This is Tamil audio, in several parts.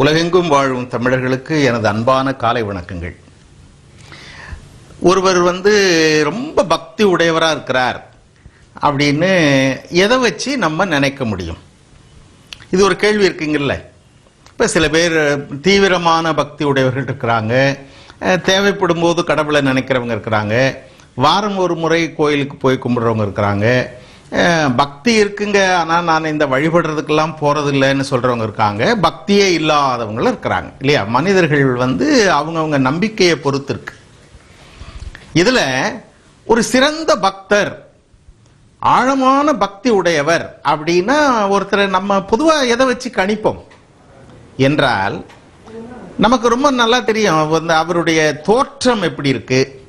உலகெங்கும் வாழும் தமிழர்களுக்கு எனது அன்பான காலை வணக்கங்கள். ஒருவர் வந்து ரொம்ப பக்தி உடையவராக இருக்கிறார் அப்படின்னு எதை வச்சு நம்ம நினைக்க முடியும்? இது ஒரு கேள்வி இருக்குங்கல்ல இப்போ சில பேர் தீவிரமான பக்தி உடையவர்கள் இருக்கிறாங்க. தேவைப்படும் போது கடவுளை நினைக்கிறவங்க இருக்கிறாங்க. வாரம் ஒரு முறை கோயிலுக்கு போய் கும்பிட்றவங்க இருக்கிறாங்க. பக்தி இருக்குங்க. ஆனால் நான் இந்த வழிபடுறதுக்கெல்லாம் போறதில்லைன்னு சொல்றவங்க இருக்காங்க. பக்தியே இல்லாதவங்களும் இருக்கிறாங்க. இல்லையா? மனிதர்கள் வந்து அவங்கவுங்க நம்பிக்கையை பொறுத்து இருக்கு இதுல ஒரு சிறந்த பக்தர் ஆழமான பக்தி உடையவர் அப்படின்னா ஒருத்தரை நம்ம பொதுவாக எதை வச்சு கணிப்போம்? என்றால் நமக்கு ரொம்ப நல்லா தெரியும். வந்து அவருடைய தோற்றம் எப்படி இருக்கு?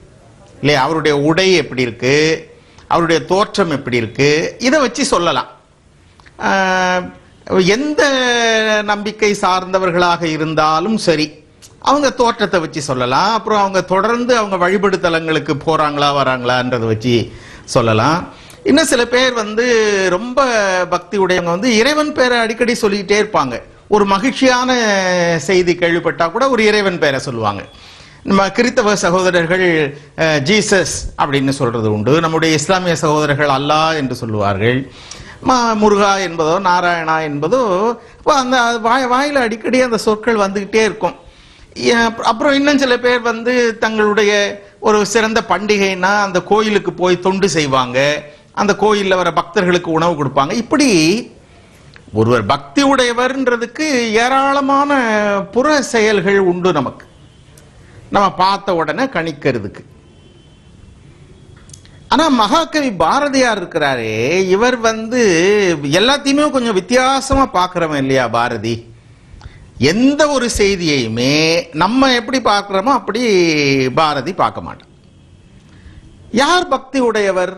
இல்லையா? அவருடைய உடை எப்படி இருக்குது அவருடைய தோற்றம் எப்படி இருக்கு? இதை வச்சு சொல்லலாம். எந்த நம்பிக்கை சார்ந்தவர்களாக இருந்தாலும் சரி அவங்க தோற்றத்தை வச்சு சொல்லலாம். அப்புறம் அவங்க தொடர்ந்து அவங்க வழிபடுத்தலங்களுக்கு போறாங்களா வராங்களான்றதை வச்சு சொல்லலாம். இன்னும் சில பேர் வந்து ரொம்ப பக்தி உடையவங்க வந்து இறைவன் பேரை அடிக்கடி சொல்லிக்கிட்டே இருப்பாங்க. ஒரு மகிழ்ச்சியான செய்தி கேள்விப்பட்டா கூட ஒரு இறைவன் பேரை சொல்லுவாங்க. நம்ம கிறித்தவ சகோதரர்கள் ஜீசஸ் அப்படின்னு சொல்றது உண்டு. நம்முடைய இஸ்லாமிய சகோதரர்கள் அல்லா என்று சொல்லுவார்கள். முருகா என்பதோ நாராயணா என்பதோ அந்த வாய் வாயில் அடிக்கடி அந்த சொற்கள் வந்துக்கிட்டே இருக்கும். அப்புறம் இன்னும் சில பேர் வந்து தங்களுடைய ஒரு சிறந்த பண்டிகைனா அந்த கோயிலுக்கு போய் தொண்டு செய்வாங்க. அந்த கோயிலில் வர பக்தர்களுக்கு உணவு கொடுப்பாங்க. இப்படி ஒருவர் பக்தி உடையவர்ன்றதுக்கு ஏராளமான புற செயல்கள் உண்டு நமக்கு. நம்ம பார்த்த உடனே கணிக்கிறதுக்கு. ஆனா மகாகவி பாரதியார் இருக்கிறாரே இவர் வந்து எல்லாத்தையுமே கொஞ்சம் வித்தியாசமா பார்க்கிறவன் இல்லையா பாரதி? எந்த ஒரு செய்தியையுமே நம்ம எப்படி பார்க்குறோமோ அப்படி பாரதி பார்க்க மாட்டான். யார் பக்தி உடையவர்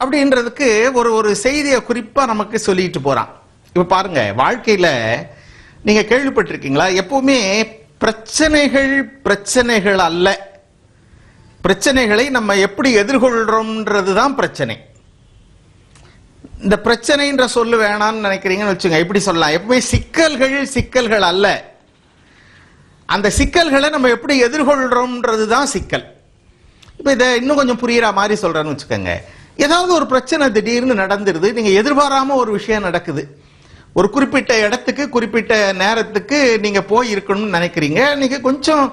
அப்படின்றதுக்கு ஒரு ஒரு செய்தியை குறிப்பாக நமக்கு சொல்லிட்டு போகிறான் இப்போ பாருங்க வாழ்க்கையில் நீங்கள் கேள்விப்பட்டிருக்கீங்களா? எப்பவுமே பிரச்சனைகள் பிரச்சனைகள் அல்ல. பிரச்சனைகளை நம்ம எப்படி எதிர்கொள்றோம்ன்றது தான் பிரச்சனை. இந்த பிரச்சனைன்ற சொல்லு வேணாம்னு நினைக்கிறீங்கன்னு வச்சுங்க எப்படி சொல்லலாம்? எப்பவுமே சிக்கல்கள் சிக்கல்கள் அல்ல. அந்த சிக்கல்களை நம்ம எப்படி எதிர்கொள்றோம்ன்றது தான் சிக்கல். இப்போ இதை இன்னும் கொஞ்சம் புரியுற மாதிரி சொல்றேன்னு வச்சுக்கோங்க. ஏதாவது ஒரு பிரச்சனை திடீர்னு நடந்துருது. நீங்க எதிர்பாராம ஒரு விஷயம் நடக்குது. ஒரு குறிப்பிட்ட இடத்துக்கு குறிப்பிட்ட நேரத்துக்கு நீங்க போய் இருக்கணும்னு நினைக்கிறீங்க. நீங்க கொஞ்சம்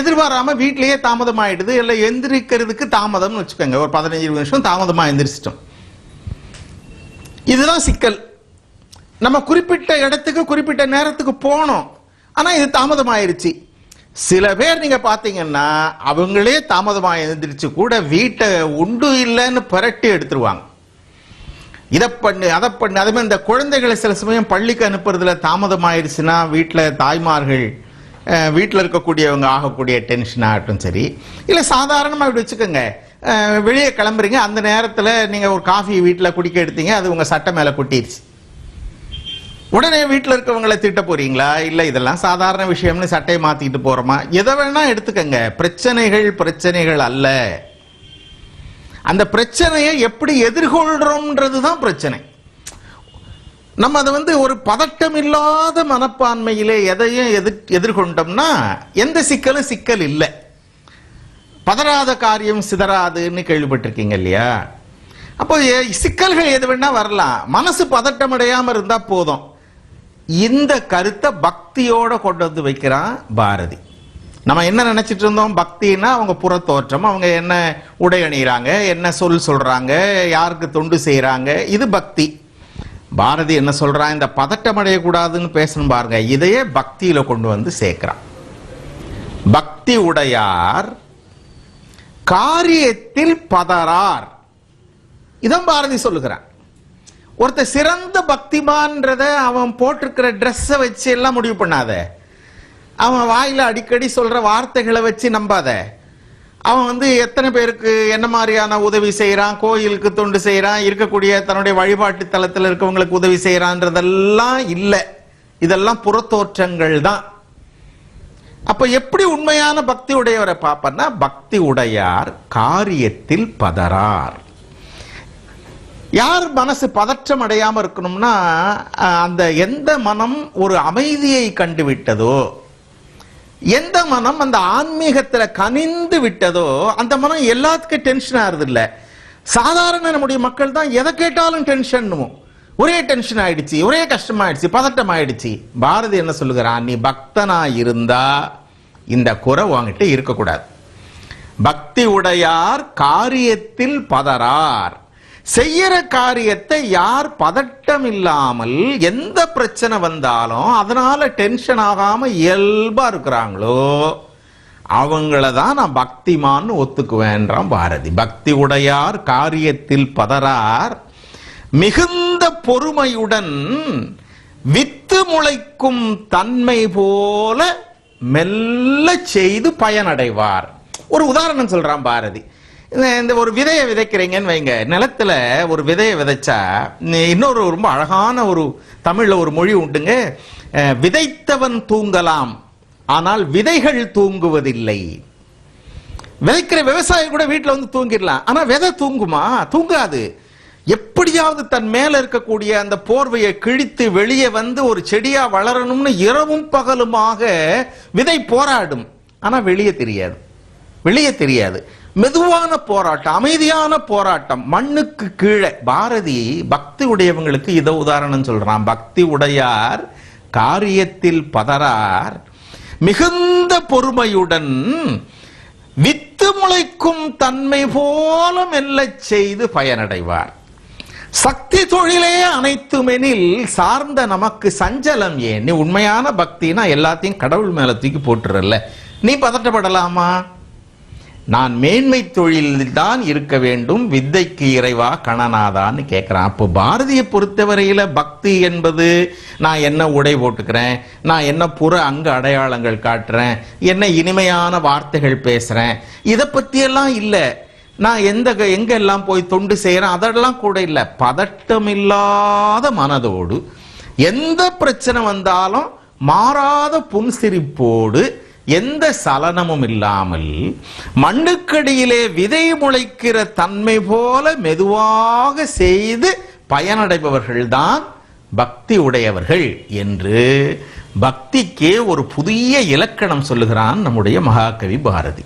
எதிர்பாராம வீட்லயே தாமதம் ஆயிடுது இல்லை எந்திரிக்கிறதுக்கு தாமதம்னு வச்சுக்கோங்க. ஒரு பதினஞ்சு இருபது நிமிஷம் தாமதமா எந்திரிச்சிட்டோம். இதுதான் சிக்கல். நம்ம குறிப்பிட்ட இடத்துக்கு குறிப்பிட்ட நேரத்துக்கு போனோம். ஆனா இது தாமதமாயிருச்சு. சில பேர் நீங்க பாத்தீங்கன்னா அவங்களே தாமதமா எழுந்திரிச்சு கூட வீட்டை உண்டு இல்லைன்னு புரட்டி எடுத்துருவாங்க. இதை பண்ணு அதை பண்ணு அதே மாதிரி இந்த குழந்தைகளை சில சமயம் பள்ளிக்கு அனுப்புறதுல தாமதம் ஆயிடுச்சுன்னா வீட்டில் தாய்மார்கள் வீட்டில் இருக்கக்கூடியவங்க ஆகக்கூடிய டென்ஷன் ஆகட்டும் சரி. இல்லை சாதாரணமாக இப்படி வச்சுக்கோங்க. வெளியே கிளம்புறீங்க அந்த நேரத்தில் நீங்கள் ஒரு காஃபி வீட்டில் குடிக்க எடுத்தீங்க அது உங்கள் சட்டை மேலே கொட்டிருச்சு. உடனே வீட்டில் இருக்கவங்களை திட்ட போறீங்களா? இல்லை இதெல்லாம் சாதாரண விஷயம்னு சட்டையை மாற்றிக்கிட்டு போகிறோமா எதை வேணால் எடுத்துக்கங்க. பிரச்சனைகள் பிரச்சனைகள் அல்ல. அந்த பிரச்சனையை எப்படி எதிர்கொள்றோம்ன்றது தான் பிரச்சனை. நம்ம அதை வந்து ஒரு பதட்டம் இல்லாத மனப்பான்மையிலே எதையும் எதிர் எதிர்கொண்டோம்னா எந்த சிக்கலும் சிக்கல் இல்லை. பதறாத காரியம் சிதறாதுன்னு கேள்விப்பட்டிருக்கீங்க இல்லையா? அப்போ சிக்கல்கள் எது வேணா வரலாம். மனசு பதட்டம் அடையாம இருந்தா போதும். இந்த கருத்தை பக்தியோட கொண்டு வந்து வைக்கிறான் பாரதி. நம்ம என்ன நினைச்சிட்டு இருந்தோம்? பக்தின்னா அவங்க புறத்தோற்றம். அவங்க என்ன உடை அணிகிறாங்க என்ன சொல் சொல்றாங்க? யாருக்கு தொண்டு செய்கிறாங்க இது பக்தி. பாரதி என்ன சொல்றான் இந்த பதட்டம் அடையக்கூடாதுன்னு பேசணும் பாருங்க. இதையே பக்தியில கொண்டு வந்து சேர்க்கிறான். பக்தி உடையார் காரியத்தில் பதறார். இதான் பாரதி சொல்லுகிறான். ஒருத்தர் சிறந்த பக்திமான்றத அவன் போட்டிருக்கிற ட்ரெஸ்ஸை வச்சு எல்லாம் முடிவு பண்ணாத. அவன் வாயில அடிக்கடி சொல்ற வார்த்தைகளை வச்சு நம்பாத. அவன் வந்து எத்தனை பேருக்கு என்ன மாதிரியான உதவி செய்யறான் கோயிலுக்கு தொண்டு செய்யறான் இருக்கக்கூடிய தன்னுடைய வழிபாட்டு தலத்தில் இருக்கவங்களுக்கு உதவி செய்யறான்றதெல்லாம் இல்லை. இதெல்லாம் புறத்தோற்றங்கள் தான். அப்ப எப்படி உண்மையான பக்தி உடையவரை பார்ப்பன்னா பக்தி உடையார் காரியத்தில் பதறார். யார் மனசு பதற்றம் அடையாம இருக்கணும்னா அந்த எந்த மனம் ஒரு அமைதியை கண்டுவிட்டதோ எந்த மனம் அந்த ஆன்மீகத்துல கனிந்து விட்டதோ அந்த மனம் எல்லாத்துக்கும் டென்ஷன் ஆறுது இல்ல சாதாரண நம்முடைய மக்கள் தான் எதை கேட்டாலும் டென்ஷன் ஒரே டென்ஷன் ஆயிடுச்சு ஒரே கஷ்டமாயிடுச்சு பதட்டம் ஆயிடுச்சு பாரதி என்ன சொல்லுகிறான்? நீ பக்தனா இருந்தா இந்த குறை உங்ககிட்ட இருக்கக்கூடாது. பக்தி உடையார் காரியத்தில் பதறார். செய்யற காரியத்தை யார் பதட்டம் இல்லாமல் எந்த பிரச்சனை வந்தாலும் அதனால டென்ஷன் ஆகாம இயல்பா இருக்கிறாங்களோ அவங்கள தான் நான் பக்திமான்னு ஒத்துக்குவேன்றான் பாரதி. பக்தி உடையார் காரியத்தில் பதறார். மிகுந்த பொறுமையுடன் வித்து முளைக்கும் தன்மை போல மெல்ல செய்து பயனடைவார். ஒரு உதாரணம் சொல்றான் பாரதி. இந்த- ஒரு விதையை விதைக்கிறீங்கன்னு வைங்க. நிலத்துல ஒரு விதையை விதைச்சா இன்னொரு ரொம்ப அழகான ஒரு தமிழ்ல ஒரு மொழி உண்டுங்க. விதைத்தவன் தூங்கலாம் ஆனால் விதைகள் தூங்குவதில்லை. விதைக்கிற விவசாயி கூட வீட்டில் வந்து தூங்கிடலாம். ஆனா விதை தூங்குமா? தூங்காது. எப்படியாவது தன் மேல இருக்கக்கூடிய அந்த போர்வையை கிழித்து வெளியே வந்து ஒரு செடியா வளரணும்னு இரவும் பகலுமாக விதை போராடும். ஆனா வெளியே தெரியாது. வெளியே தெரியாது. மெதுவான போராட்டம் அமைதியான போராட்டம். மண்ணுக்கு கீழே. பாரதி பக்தி உடையவங்களுக்கு இதை உதாரணம் சொல்றான். பக்தி உடையார் காரியத்தில் பதறார். மிகுந்த பொறுமையுடன் வித்து முளைக்கும் தன்மை போல மெல்லச் செய்து பயனடைவார். சக்தி தொழிலே அனைத்துமெனில் சார்ந்த நமக்கு சஞ்சலம் ஏன்? நீ உண்மையான பக்தினா எல்லாத்தையும் கடவுள் மேல தூக்கி போட்டுறல நீ பதட்டப்படலாமா? நான் மேன்மை தொழிலில் தான் இருக்க வேண்டும் வித்தைக்கு இறைவா கணனாதான்னு கேட்கிறான் அப்போ பாரதியை பொறுத்தவரையில பக்தி என்பது நான் என்ன உடை போட்டுக்கிறேன் நான் என்ன புற அங்க அடையாளங்கள் காட்டுறேன் என்ன இனிமையான வார்த்தைகள் பேசுறேன் இதை பத்தியெல்லாம் இல்லை. நான் எந்த க- எல்லாம் போய் தொண்டு செய்யறேன் அதெல்லாம் கூட இல்லை. பதட்டம் இல்லாத மனதோடு எந்த பிரச்சனை வந்தாலும் மாறாத புன்சிரிப்போடு எந்த சலனமும் இல்லாமல் மண்ணுக்கடியிலே விதை முளைக்கிற தன்மை போல மெதுவாக செய்து பயனடைபவர்கள்தான் பக்தி உடையவர்கள் என்று பக்திக்கே ஒரு புதிய இலக்கணம் சொல்லுகிறான் நம்முடைய மகாகவி பாரதி.